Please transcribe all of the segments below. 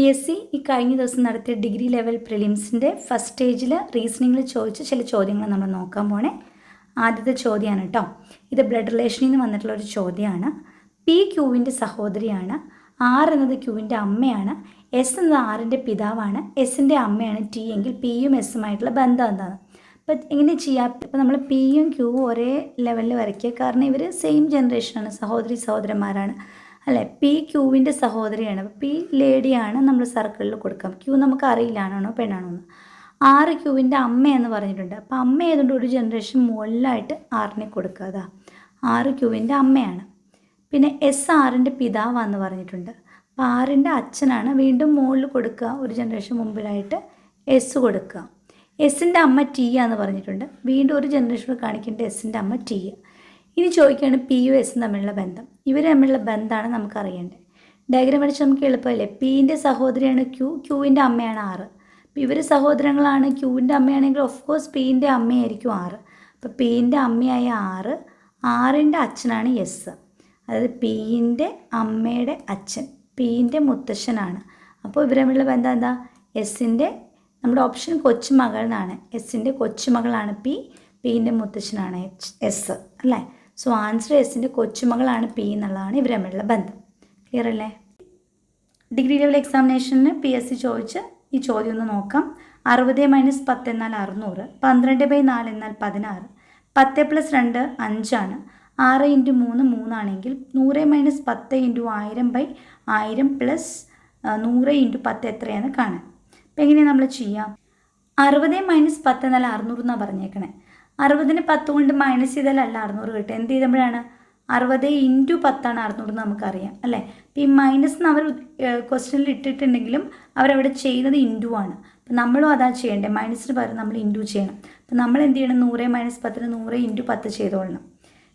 P S C ഈ കഴിഞ്ഞ ദിവസം നടത്തിയ ഡിഗ്രി ലെവൽ പ്രിലിംസിന്റെ ഫസ്റ്റ് സ്റ്റേജിൽ റീസണിങ്ങിൽ ചോദിച്ച ചില ചോദ്യങ്ങൾ നമ്മൾ നോക്കാൻ പോണേ. ആദ്യത്തെ ചോദ്യമാണ് കേട്ടോ ഇത് ബ്ലഡ് റിലേഷനിൽ നിന്ന് വന്നിട്ടുള്ള ഒരു ചോദ്യമാണ് പി ക്യൂവിന്റെ സഹോദരിയാണ്. ആർ എന്നത് ക്യൂവിന്റെ അമ്മയാണ്. എസ് എന്നത് ആറിന്റെ പിതാവാണ്. എസിന്റെ അമ്മയാണ് ടി എങ്കിൽ പിയും എസുമായിട്ടുള്ള ബന്ധം എന്താണ്? അപ്പോൾ എങ്ങനെ ചെയ്യാം? ഇപ്പോൾ നമ്മൾ പിയും ക്യൂവും ഒരേ ലെവലിൽ വരയ്ക്കുക. കാരണം ഇവർ സെയിം ജനറേഷനാണ്. സഹോദരി സഹോദരന്മാരാണ്. അല്ലേ? പി ക്യൂവിന്റെ സഹോദരിയാണ്. അപ്പോൾ പി ലേഡിയാണ് നമ്മൾ സർക്കിളിൽ കൊടുക്കാം. ക്യൂ നമുക്ക് അറിയില്ല ആണോ പെണ്ണാണോ എന്ന്. ആറ് ക്യൂവിന്റെ അമ്മ എന്ന് പറഞ്ഞിട്ടുണ്ട്. അപ്പോൾ അമ്മ ആയതുകൊണ്ട് ഒരു ജനറേഷൻ മുകളിലായിട്ട് ആറിനെ കൊടുക്കുക ആറ് ക്യൂവിന്റെ അമ്മയാണ്. പിന്നെ എസ് ആറിന്റെ പിതാവാന്ന് പറഞ്ഞിട്ടുണ്ട്. അപ്പോൾ ആറിന്റെ അച്ഛനാണ് വീണ്ടും മുകളിൽ കൊടുക്കുക ഒരു ജനറേഷൻ മുമ്പിലായിട്ട് എസ് കൊടുക്കുക എസിന്റെ അമ്മ ടി എന്ന് പറഞ്ഞിട്ടുണ്ട്. വീണ്ടും ഒരു ജനറേഷൻ കാണിക്കേണ്ട എസിന്റെ അമ്മ ടി ഇനി ചോദിക്കുകയാണ് പി യു എസ് തമ്മിലുള്ള ബന്ധം. ഇവർ തമ്മിലുള്ള ബന്ധമാണ് നമുക്കറിയേണ്ടത്. ഡയഗ്രം വരച്ച് നമുക്ക് എളുപ്പമല്ലേ? പിന്റെ സഹോദരിയാണ് ക്യു ക്യൂവിന്റെ അമ്മയാണ് ആറ് അപ്പോൾ ഇവർ സഹോദരങ്ങളാണ് ക്യൂവിന്റെ അമ്മയാണെങ്കിൽ ഓഫ് കോഴ്സ് പിന്റെ അമ്മയായിരിക്കും ആറ് അപ്പോൾ പിന്റെ അമ്മയായ ആറ് ആറിന്റെ അച്ഛനാണ് എസ് അതായത് പിന്റെ അമ്മയുടെ അച്ഛൻ പിന്റെ മുത്തശ്ശനാണ്. അപ്പോൾ ഇവർ തമ്മിലുള്ള ബന്ധം എന്താ? എസിന്റെ നമ്മുടെ ഓപ്ഷൻ കൊച്ചുമകൾ എന്നാണ് എസിന്റെ കൊച്ചുമകളാണ് പി പിന്റെ മുത്തശ്ശനാണ് എച്ച് എസ് അല്ലേ? സോ ആൻസർ എസിന്റെ കൊച്ചുമകളാണ് പി എന്നുള്ളതാണ് ഇവർ തമ്മിലുള്ള ബന്ധം. ക്ലിയർ അല്ലേ? ഡിഗ്രി ലെവൽ എക്സാമിനേഷന് പി എസ് സി ചോദിച്ച് ഈ ചോദ്യം ഒന്ന് നോക്കാം. അറുപത് മൈനസ് പത്ത് എന്നാൽ അറുന്നൂറ് പന്ത്രണ്ട് ബൈ നാല് എന്നാൽ പതിനാറ് പത്ത് പ്ലസ് രണ്ട് അഞ്ചാണ്. ആറ് ഇന്റു മൂന്ന് മൂന്നാണെങ്കിൽ നൂറ് മൈനസ് പത്ത് ഇന്റു ആയിരം ബൈ ആയിരം പ്ലസ് നൂറ് ഇന്റു പത്ത് എത്രയാണ് കാണാൻ? അപ്പം എങ്ങനെയാണ് നമ്മൾ ചെയ്യാം? അറുപത് മൈനസ് പത്ത് എന്നാൽ അറുന്നൂറ് എന്നാണ് പറഞ്ഞേക്കണേ. അറുപതിന് പത്ത് കൊണ്ട് മൈനസ് ചെയ്താലല്ല അറുന്നൂറ് കിട്ടുക. എന്ത് ചെയ്തപ്പോഴാണ് അറുപത് ഇന്റു പത്താണ് അറുന്നൂറ് നമുക്കറിയാം അല്ലേ? അപ്പം ഈ മൈനസ് എന്ന് അവർ ക്വസ്റ്റ്യനിൽ ഇട്ടിട്ടുണ്ടെങ്കിലും അവരവിടെ ചെയ്യുന്നത് ഇന്റു ആണ്. അപ്പം നമ്മളും അതാ ചെയ്യേണ്ടത് മൈനസിന് പകരം നമ്മൾ ഇന്റു ചെയ്യണം. അപ്പം നമ്മൾ എന്ത് ചെയ്യണം? നൂറ് മൈനസ് പത്തിന് നൂറ് ഇന്റു പത്ത് ചെയ്തോളണം.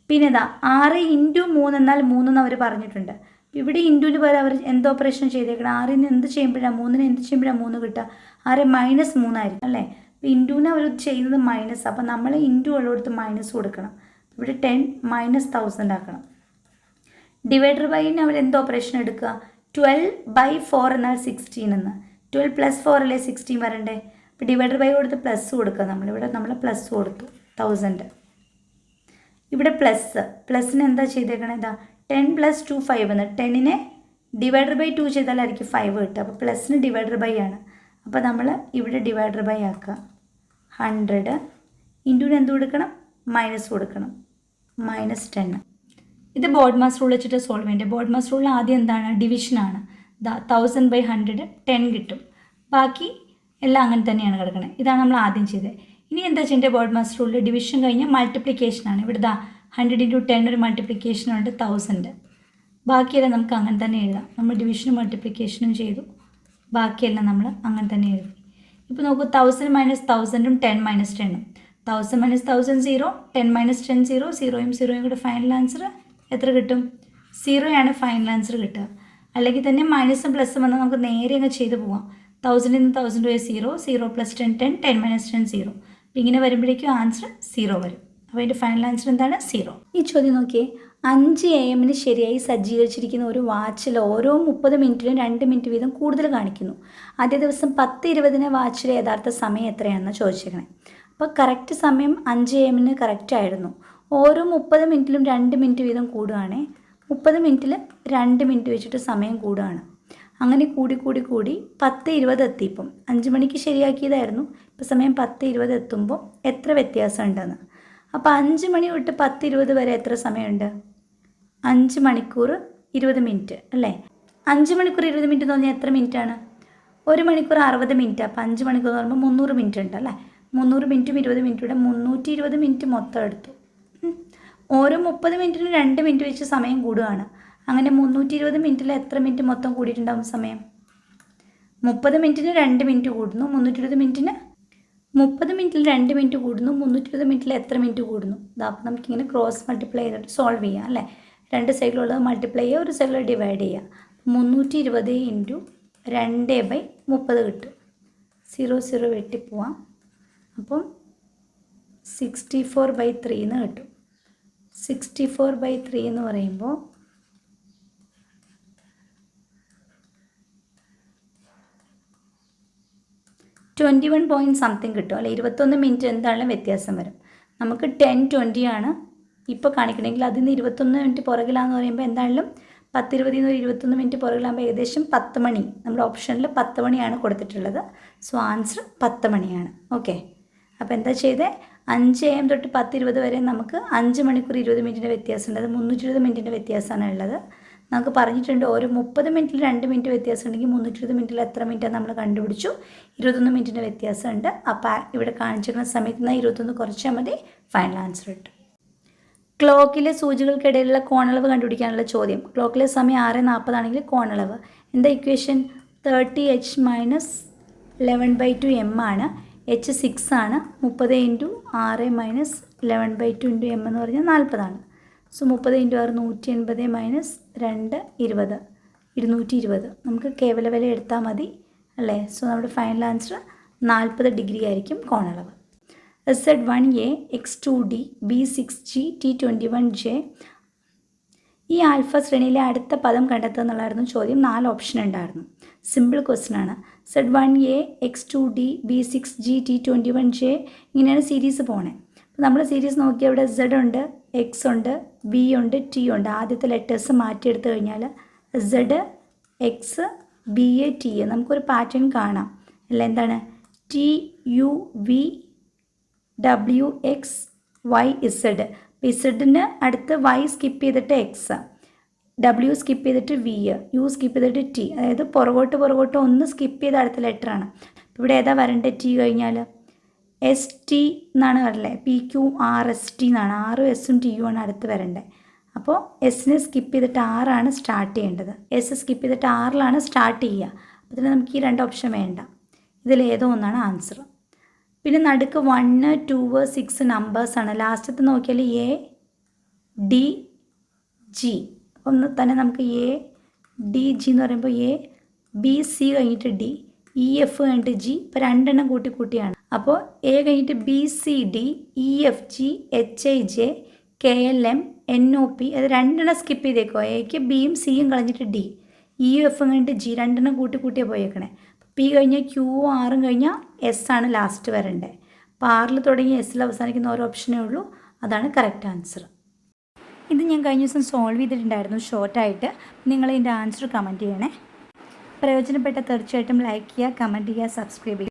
പിന്നെ ഇതാ ആറ് ഇന്റു മൂന്ന് എന്നാൽ മൂന്നെന്ന് അവർ പറഞ്ഞിട്ടുണ്ട്. ഇവിടെ ഇന്റുവിന് പകരം അവർ എന്ത് ഓപ്പറേഷൻ ചെയ്തേക്കണം? ആറിന് എന്ത് ചെയ്യുമ്പോഴാണ് മൂന്നിന് എന്ത് ചെയ്യുമ്പോഴാണ് മൂന്ന് കിട്ടുക? ആറ് മൈനസ് മൂന്നായിരിക്കും അല്ലേ? അപ്പോൾ ഇന്റുവിന് അവർ ചെയ്യുന്നത് മൈനസ് അപ്പോൾ നമ്മൾ ഇന്റു ഉള്ളിടത്ത് മൈനസ് കൊടുക്കണം. ഇവിടെ ടെൻ മൈനസ് തൗസൻഡ് ആക്കണം. ഡിവൈഡർ ബൈന് അവർ എന്ത് ഓപ്പറേഷൻ എടുക്കുക? ട്വൽവ് ബൈ ഫോർ എന്നാൽ സിക്സ്റ്റീൻ എന്ന്. ട്വൽവ് പ്ലസ് ഫോർ അല്ലേ സിക്സ്റ്റീൻ വരണ്ടേ? അപ്പോൾ ഡിവൈഡർ ബൈ കൊടുത്ത് പ്ലസ് കൊടുക്കുക നമ്മളിവിടെ നമ്മൾ പ്ലസ് കൊടുത്തു. തൗസൻഡ് ഇവിടെ പ്ലസ് പ്ലസ്സിന് എന്താ ചെയ്തേക്കണേ? ഇതാ ടെൻ പ്ലസ് ടു ഫൈവ് എന്ന്. ടെന്നിനെ ഡിവൈഡർ ബൈ ടു ചെയ്താലായിരിക്കും ഫൈവ് കിട്ടുക. അപ്പോൾ പ്ലസ്സിന് ഡിവൈഡർ ബൈ ആണ്. അപ്പോൾ നമ്മൾ ഇവിടെ ഡിവൈഡർ ബൈ ആക്കുക. ഹൺഡ്രഡ് ഇന്റുവിന് എന്ത് കൊടുക്കണം? മൈനസ് കൊടുക്കണം. മൈനസ് ടെൻ ഇത് ബോർഡ് മാസ് റൂൾ വെച്ചിട്ട് സോൾവ് ചെയ്യേണ്ടത് ബോർഡ് മാസ് റൂളിൽ ആദ്യം എന്താണ്? ഡിവിഷനാണ് തൗസൻഡ് ബൈ ഹൺഡ്രഡ് ടെൻ കിട്ടും. ബാക്കി എല്ലാം അങ്ങനെ തന്നെയാണ് കിടക്കുന്നത് ഇതാണ് നമ്മൾ ആദ്യം ചെയ്തത് ഇനി എന്താ ചെയ്യേണ്ടത് ബോർഡ് മാസ് റൂളിൽ ഡിവിഷൻ കഴിഞ്ഞാൽ മൾട്ടിപ്ലിക്കേഷനാണ് ഇവിടെ ദാ ഹൺഡ്രഡ് ഇന്റു ടെൻ ഒരു മൾട്ടിപ്ലിക്കേഷനുണ്ട് തൗസൻഡ് ബാക്കിയെല്ലാം നമുക്ക് അങ്ങനെ തന്നെ എഴുതാം. നമ്മൾ ഡിവിഷനും മൾട്ടിപ്ലിക്കേഷനും ചെയ്തു. ബാക്കിയെല്ലാം നമ്മൾ അങ്ങനെ തന്നെ എഴുതി. ഇപ്പോൾ നോക്കൂ തൗസൻഡ് മൈനസ് തൗസൻഡും ten minus ടെണ്ണും thousand minus thousand zero ten minus ten zero സീറോയും സീറോയും കൂടെ ഫൈനൽ ആൻസർ എത്ര കിട്ടും? സീറോയാണ് ഫൈനൽ ആൻസർ കിട്ടുക. അല്ലെങ്കിൽ തന്നെ മൈനസും പ്ലസും വന്നാൽ നമുക്ക് നേരെ അങ്ങ് ചെയ്ത് പോവാം. തൗസൻഡിൽ നിന്ന് തൗസൻഡ് പോയ zero zero plus ten ten ten minus ten zero ഇങ്ങനെ വരുമ്പോഴേക്കും ആൻസർ സീറോ വരും. അപ്പോൾ അതിന്റെ ഫൈനൽ ആൻസർ എന്താണ്? സീറോ ഈ ചോദ്യം നോക്കിയേ. അഞ്ച് എ എമ്മിന് ശരിയായി സജ്ജീകരിച്ചിരിക്കുന്ന ഒരു വാച്ചിൽ ഓരോ മുപ്പത് മിനിറ്റിലും രണ്ട് മിനിറ്റ് വീതം കൂടുതൽ കാണിക്കുന്നു. ആദ്യ ദിവസം പത്ത് ഇരുപതിന് വാച്ചിലെ യഥാർത്ഥ സമയം എത്രയാണെന്ന് ചോദിച്ചേക്കണേ. അപ്പോൾ കറക്റ്റ് സമയം അഞ്ച് എ എമ്മിന് കറക്റ്റ് ആയിരുന്നു. ഓരോ മുപ്പത് മിനിറ്റിലും രണ്ട് മിനിറ്റ് വീതം കൂടുകയാണേ. മുപ്പത് മിനിറ്റിൽ രണ്ട് മിനിറ്റ് വെച്ചിട്ട് സമയം കൂടുകയാണ്. അങ്ങനെ കൂടി കൂടി കൂടി പത്ത് ഇരുപത് എത്തി ഇപ്പം അഞ്ച് മണിക്ക് ശരിയാക്കിയതായിരുന്നു. ഇപ്പം സമയം പത്ത് ഇരുപത് എത്തുമ്പോൾ എത്ര വ്യത്യാസം ഉണ്ടെന്ന് അപ്പോൾ അഞ്ച് മണി തൊട്ട് പത്ത് ഇരുപത് വരെ എത്ര സമയമുണ്ട്? അഞ്ച് മണിക്കൂർ ഇരുപത് മിനിറ്റ് അല്ലേ? അഞ്ച് മണിക്കൂർ ഇരുപത് മിനിറ്റ് എന്ന് പറഞ്ഞാൽ എത്ര മിനിറ്റാണ്? ഒരു മണിക്കൂർ അറുപത് മിനിറ്റ് അപ്പോൾ അഞ്ച് മണിക്കൂർ എന്ന് പറയുമ്പോൾ മുന്നൂറ് മിനിറ്റ് ഉണ്ട് അല്ലേ? മുന്നൂറ് മിനിറ്റും ഇരുപത് മിനിറ്റൂടെ മുന്നൂറ്റി ഇരുപത് മിനിറ്റ് മൊത്തം എടുത്തു. ഓരോ മുപ്പത് മിനിറ്റിനും രണ്ട് മിനിറ്റ് വെച്ച് സമയം കൂടുകയാണ് അങ്ങനെ മുന്നൂറ്റി ഇരുപത് മിനിറ്റിൽ എത്ര മിനിറ്റ് മൊത്തം കൂടിയിട്ടുണ്ടാവും സമയം? മുപ്പത് മിനിറ്റിന് രണ്ട് മിനിറ്റ് കൂടുന്നു. മുന്നൂറ്റി ഇരുപത് മിനിറ്റിന് മുപ്പത് മിനിറ്റിൽ രണ്ട് മിനിറ്റ് കൂടുന്നു മുന്നൂറ്റി ഇരുപത് മിനിറ്റിൽ എത്ര മിനിറ്റ് കൂടുന്നു? അപ്പോൾ നമുക്കിങ്ങനെ ക്രോസ് മൾട്ടിപ്ലൈ ചെയ്തിട്ട് സോൾവ് ചെയ്യാം അല്ലേ? രണ്ട് സൈഡിലുള്ളത് മൾട്ടിപ്ലൈ ചെയ്യുക ഒരു സൈഡിൽ ഡിവൈഡ് ചെയ്യുക. മുന്നൂറ്റി ഇരുപത് ഇന്റു രണ്ട് ബൈ മുപ്പത് കിട്ടും. സീറോ സീറോ വെട്ടിപ്പോവാം അപ്പം സിക്സ്റ്റി ഫോർ ബൈ ത്രീ എന്ന് കിട്ടും. സിക്സ്റ്റി ഫോർ ബൈ ത്രീ എന്ന് പറയുമ്പോൾ ട്വന്റി വൺ പോയിന്റ് സംതിങ് കിട്ടും. അല്ലെ ഇരുപത്തൊന്ന് മിനിറ്റ് എന്തായാലും വ്യത്യാസം വരും. നമുക്ക് ടെൻ ട്വന്റി ആണ് ഇപ്പോൾ കാണിക്കണമെങ്കിൽ അതിൽ നിന്ന് ഇരുപത്തൊന്ന് മിനിറ്റ് പുറകിലാന്ന് പറയുമ്പോൾ എന്തായാലും പത്തിരുപതിൽ നിന്ന് ഒരു ഇരുപത്തൊന്ന് മിനിറ്റ് പുറകിലാകുമ്പോൾ ഏകദേശം പത്ത് മണി. നമ്മുടെ ഓപ്ഷനിൽ പത്ത് മണിയാണ് കൊടുത്തിട്ടുള്ളത്. സോ ആൻസർ പത്ത് മണിയാണ്. ഓക്കെ അപ്പോൾ എന്താ ചെയ്തേ? അഞ്ച് എ എം തൊട്ട് പത്ത് ഇരുപത് വരെ നമുക്ക് അഞ്ച് മണിക്കൂർ ഇരുപത് മിനിറ്റിന്റെ വ്യത്യാസമുണ്ട് അത് മുന്നൂറ്റി ഇരുപത് മിനിറ്റിന്റെ വ്യത്യാസമാണ് ഉള്ളത്. നമുക്ക് പറഞ്ഞിട്ടുണ്ട് ഒരു മുപ്പത് മിനിറ്റിൽ രണ്ട് മിനിറ്റ് വ്യത്യാസം ഉണ്ടെങ്കിൽ മുന്നൂറ്റി ഇരുപത് മിനിറ്റിൽ എത്ര മിനിറ്റാണ് നമ്മൾ കണ്ടുപിടിച്ചു? ഇരുപത്തൊന്ന് മിനിറ്റിന്റെ വ്യത്യാസമുണ്ട് അപ്പോൾ ഇവിടെ കാണിച്ചിരിക്കുന്ന സമയത്ത് നിന്ന് ഇരുപത്തൊന്ന് കുറച്ചാൽ മതി. ഫൈനൽ ആൻസർ കിട്ടും. ക്ലോക്കിലെ സൂചികൾക്കിടയിലുള്ള കോണളവ് കണ്ടുപിടിക്കാനുള്ള ചോദ്യം. ക്ലോക്കിലെ സമയം ആറ് നാൽപ്പതാണെങ്കിൽ കോണളവ്. എന്താ equation thirty H minus eleven by two M ആണ്. എച്ച് സിക്സ് ആണ്. മുപ്പത് ഇന്റു ആറ് minus eleven by two into M എന്ന് പറഞ്ഞാൽ നാൽപ്പതാണ്. സോ മുപ്പത് ഇന്റു ആറ് നൂറ്റി എൺപത് മൈനസ് രണ്ട് ഇരുപത്. ഇരുന്നൂറ്റി ഇരുപത് നമുക്ക് കേവല വില എടുത്താൽ മതി അല്ലേ? സോ നമ്മുടെ ഫൈനൽ ആൻസർ നാൽപ്പത് ഡിഗ്രി ആയിരിക്കും കോണളവ്. Z one A X two D B six G T twenty one J ഈ ആൽഫ ശ്രേണിയിലെ അടുത്ത പദം കണ്ടെത്തുക എന്നുള്ളതായിരുന്നു ചോദ്യം. നാല് ഓപ്ഷൻ ഉണ്ടായിരുന്നു. സിമ്പിൾ ക്വസ്റ്റൻ ആണ്. Z one A X two D B six G T twenty one J ഇങ്ങനെയാണ് സീരീസ് പോണേ. നമ്മൾ സീരീസ് നോക്കിയാൽ ഇവിടെ സെഡ് ഉണ്ട് എക്സ് ഉണ്ട് ബി ഉണ്ട് ടി ഉണ്ട്. ആദ്യത്തെ ലെറ്റേഴ്സ് മാറ്റിയെടുത്തു കഴിഞ്ഞാൽ Z X B A T A നമുക്കൊരു പാറ്റേൺ കാണാം. അല്ല എന്താണ്? T U V W X Y Z ഇസഡിന് അടുത്ത് വൈ സ്കിപ്പ് ചെയ്തിട്ട് എക്സ് ഡബ്ല്യു സ്കിപ്പ് ചെയ്തിട്ട് വി യു സ്കിപ്പ് ചെയ്തിട്ട് ടി അതായത് പുറകോട്ട് പുറകോട്ട് ഒന്ന് സ്കിപ്പ് ചെയ്ത അടുത്ത ലെറ്ററാണ് ഇവിടെ ഏതാ വരേണ്ടത് ടി കഴിഞ്ഞാൽ എസ് ടി എന്നാണ് വരല്ലേ? P Q R S T എന്നാണ് ആറും എസും ടിയും ആണ് അടുത്ത് വരേണ്ടത് അപ്പോൾ എസിനെ സ്കിപ്പ് ചെയ്തിട്ട് ആറാണ് സ്റ്റാർട്ട് ചെയ്യേണ്ടത്. എസ് സ്കിപ്പ് ചെയ്തിട്ട് ആറിലാണ് സ്റ്റാർട്ട് ചെയ്യുക. അപ്പോൾ ഇതിൽ നമുക്ക് ഈ രണ്ട് ഓപ്ഷൻ വേണ്ട. ഇതിൽ ഒന്നാണ് ആൻസർ പിന്നെ നടുക്ക് വണ്ണ് ടു സിക്സ് നമ്പേഴ്സാണ് ലാസ്റ്റത്ത് നോക്കിയാൽ എ ഡി ജി ഒന്ന് തന്നെ നമുക്ക് എ ഡി ജി എന്ന് പറയുമ്പോൾ എ ബി സി കഴിഞ്ഞിട്ട് ഡി ഇ എഫ് കഴിഞ്ഞിട്ട് ജി ഇപ്പോൾ രണ്ടെണ്ണം കൂട്ടി കൂട്ടിയാണ്. അപ്പോൾ എ കഴിഞ്ഞിട്ട് B C D E F G H I J K L M N O P അത് രണ്ടെണ്ണം സ്കിപ്പ് ചെയ്തേക്കോ എക്ക് ബിയും സിയും കളഞ്ഞിട്ട് ഡി ഇ എഫ് കഴിഞ്ഞിട്ട് ജി രണ്ടെണ്ണം കൂട്ടി കൂട്ടിയാണ് പോയേക്കണേ. പി കഴിഞ്ഞാൽ ക്യൂ ആറും കഴിഞ്ഞാൽ എസ് ആണ് ലാസ്റ്റ് വരേണ്ടത് അപ്പോൾ ആറിൽ തുടങ്ങി എസ്സിൽ അവസാനിക്കുന്ന ഓരോ ഓപ്ഷനേ ഉള്ളൂ. അതാണ് കറക്റ്റ് ആൻസർ ഇത് ഞാൻ കഴിഞ്ഞ ദിവസം സോൾവ് ചെയ്തിട്ടുണ്ടായിരുന്നു ഷോർട്ടായിട്ട് നിങ്ങൾ ഇതിന്റെ ആൻസർ കമന്റ് ചെയ്യണേ. പ്രയോജനപ്പെട്ട തീർച്ചയായിട്ടും ലൈക്ക് ചെയ്യുക കമന്റ് ചെയ്യുക സബ്സ്ക്രൈബ് ചെയ്യുക.